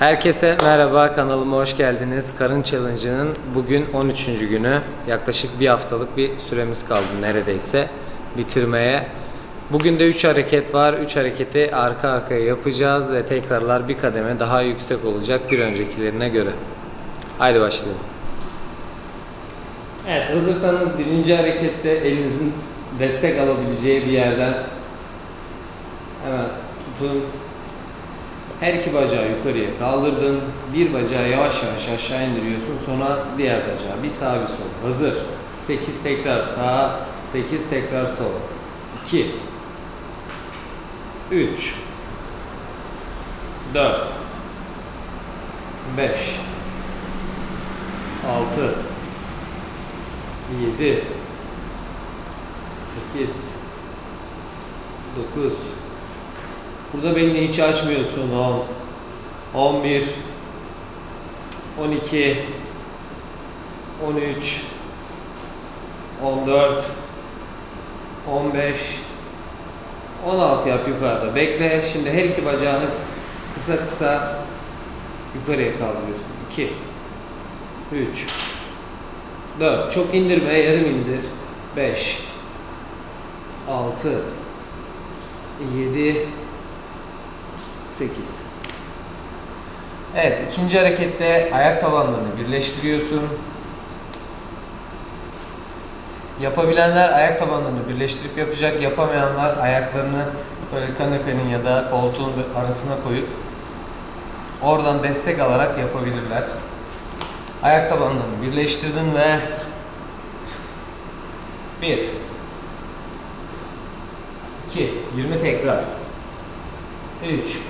Herkese merhaba kanalıma hoş geldiniz. Karın Challenge'ının bugün 13. günü. Yaklaşık bir haftalık bir süremiz kaldı neredeyse bitirmeye. Bugün de 3 hareket var. 3 hareketi arka arkaya yapacağız ve tekrarlar bir kademe daha yüksek olacak bir öncekilerine göre. Haydi başlayalım. Evet hazırsanız birinci harekette elinizin destek alabileceği bir yerden hemen tutun. Her iki bacağı yukarıya kaldırdın. Bir bacağı yavaş yavaş aşağı indiriyorsun. Sonra diğer bacağı. Bir sağ bir sol. Hazır. 8 tekrar sağ. 8 tekrar sol. 2 3 4 5 6 7 8 9 Burada belini hiç açmıyorsun. 10 11 12 13 14 15 16 yap yukarıda. Bekle. Şimdi her iki bacağını kısa kısa yukarıya kaldırıyorsun. 2 3 4 Çok indirme. Yarım indir. 5 6 7 8 Evet ikinci harekette ayak tabanlarını birleştiriyorsun. Yapabilenler ayak tabanlarını birleştirip yapacak. Yapamayanlar ayaklarını böyle kanepenin ya da koltuğun arasına koyup oradan destek alarak yapabilirler. Ayak tabanlarını birleştirdin ve 1 2 20 tekrar 3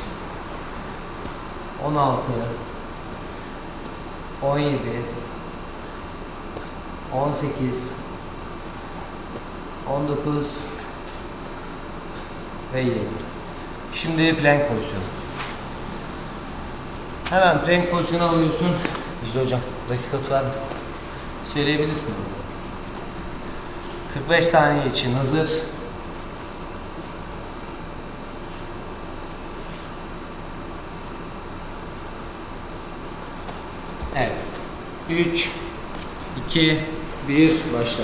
16 17 18 19 ve 20 Şimdi plank pozisyonu. Hemen plank pozisyonu alıyorsun. İşte hocam dakika tutar mısın? Söyleyebilirsin. 45 saniye için hazır. Evet. 3 2 1 başla.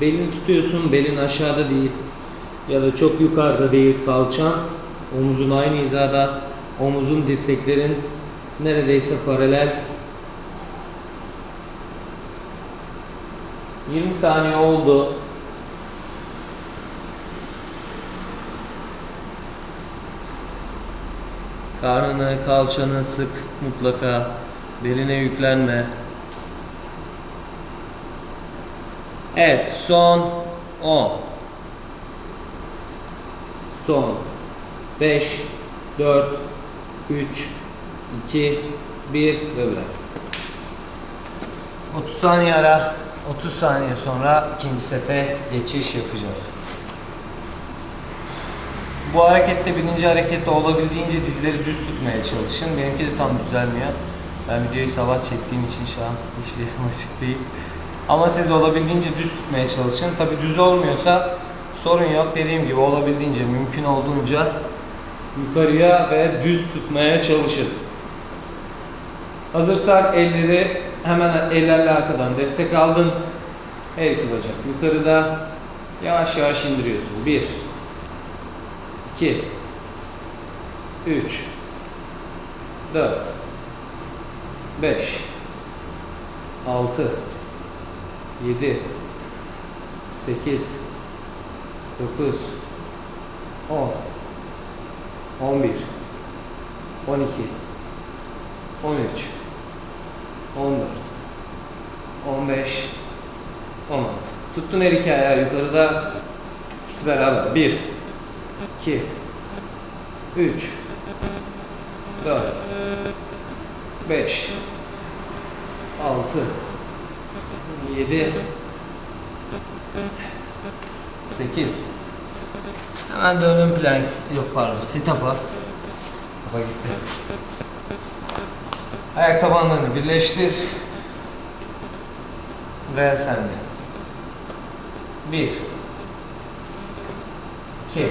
Belini tutuyorsun. Belin aşağıda değil ya da çok yukarıda değil kalçan. Omuzun aynı hizada. Omuzun dirseklerin neredeyse paralel. 20 saniye oldu. Karnını, kalçanı sık mutlaka. Beline yüklenme. Evet, son 10. Son 5 4 3 2 1 ve bırak. 30 saniye ara. 30 saniye sonra ikinci sete geçiş yapacağız. Bu harekette birinci harekette olabildiğince dizleri düz tutmaya çalışın. Benimki de tam düzelmiyor. Ben videoyu sabah çektiğim için şu an hiçbir yerim açık değil. Ama siz olabildiğince düz tutmaya çalışın. Tabi düz olmuyorsa sorun yok. Dediğim gibi olabildiğince mümkün olduğunca yukarıya ve düz tutmaya çalışın. Hazırsak elleri hemen ellerle arkadan destek aldın. Her iki bacak yukarıda. Yavaş yavaş indiriyorsun. 1 2 3 4 5 6 7 8 9 10 11 12 13 14 15 16 Tuttun her iki ayağı yukarıda İkisi beraber. 1 2 3 4 5 6 7 8 Hemen dönüm plank yok pardon. Sit up'a. Kafa gitti. Ayak tabanlarını birleştir. Ve sende 1 2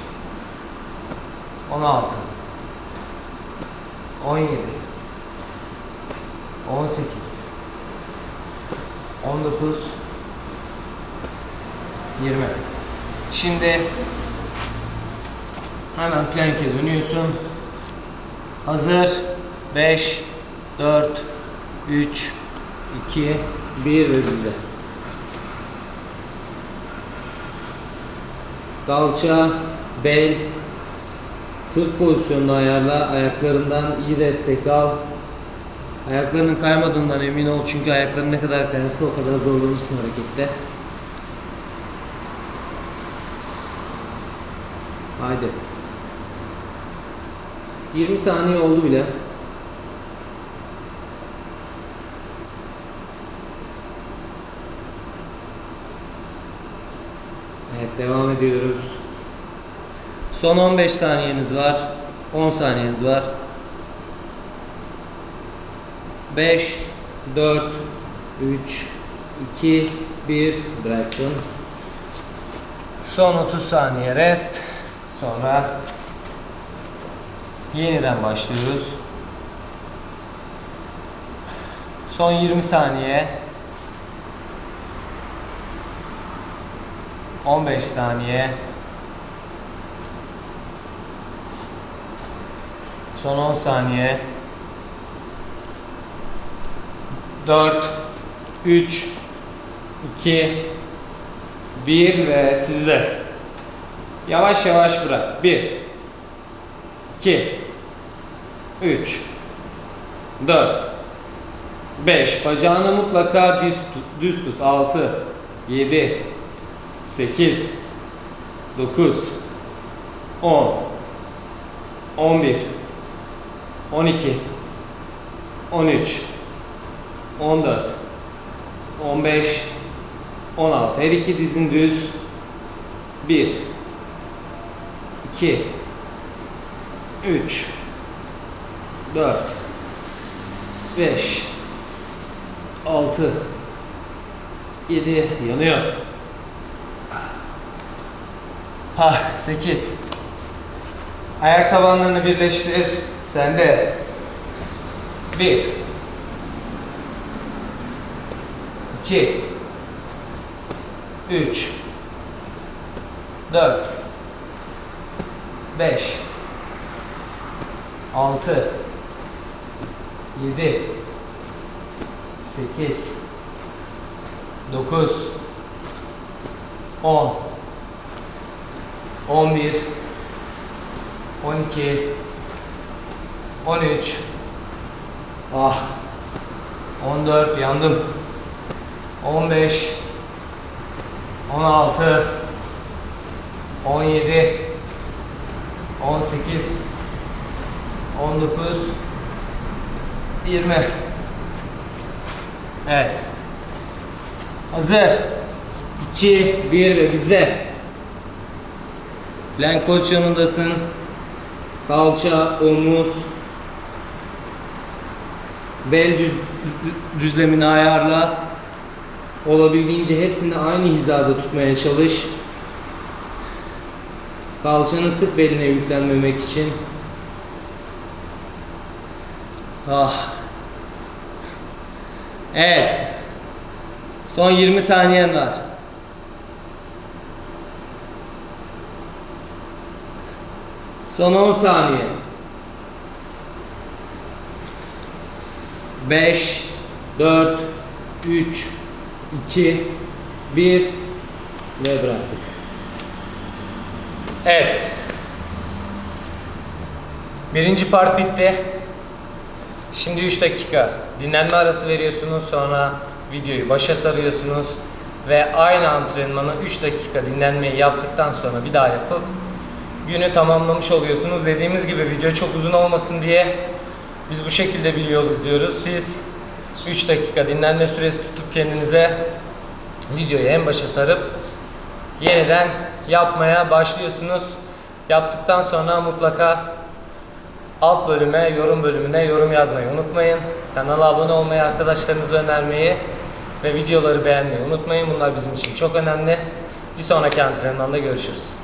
16 17 18 19 20 Şimdi hemen plank'e dönüyorsun. Hazır. 5 4 3 2 1 ve bizde. Kalça, bel, sırt pozisyonunu ayarla. Ayaklarından iyi destek al. Ayaklarının kaymadığından emin ol çünkü ayakların ne kadar kayarsa o kadar zorlanırsın harekette. Haydi. 20 saniye oldu bile. Evet devam ediyoruz. Son 15 saniyeniz var. 10 saniyeniz var. 5 4 3 2 1 bıraktın. Son 30 saniye rest. Sonra yeniden başlıyoruz. Son 20 saniye. 15 saniye. Son 10 saniye. 4 3 2 1 ve sizde. Yavaş yavaş bırak. 1 2 3 4 5 Bacağını mutlaka düz tut. Düz tut. 6 7 8 9 10 11 12 13 14 15 16 Her iki dizin düz 1 2 3 4 5 6 7 yanıyor. Ha 8 Ayak tabanlarını birleştir. Sende. 1 2 3 4 5 6 7 8 9 10 11 12 13 Ah. 14 yandım. 15 16 17 18 19 20 Evet. Hazır. 2 1 ve bizde. Plank pozisyonundasın. Kalça, omuz, bel düz, düzlemini ayarla. Olabildiğince hepsini aynı hizada tutmaya çalış. Kalçanı sık beline yüklenmemek için. Ah. Evet. Son 20 saniyen var. Son 10 saniye. 5 4 3 2 1 ve bıraktık. Evet. Birinci part bitti. Şimdi 3 dakika dinlenme arası veriyorsunuz. Sonra videoyu başa sarıyorsunuz. Ve aynı antrenmanı 3 dakika dinlenmeyi yaptıktan sonra bir daha yapıp günü tamamlamış oluyorsunuz. Dediğimiz gibi video çok uzun olmasın diye biz bu şekilde bir yol izliyoruz. Siz 3 dakika dinlenme süresi tutup kendinize videoyu en başa sarıp yeniden yapmaya başlıyorsunuz. Yaptıktan sonra mutlaka alt bölüme, yorum bölümüne yorum yazmayı unutmayın. Kanala abone olmayı, arkadaşlarınıza önermeyi ve videoları beğenmeyi unutmayın. Bunlar bizim için çok önemli. Bir sonraki antrenmanda görüşürüz.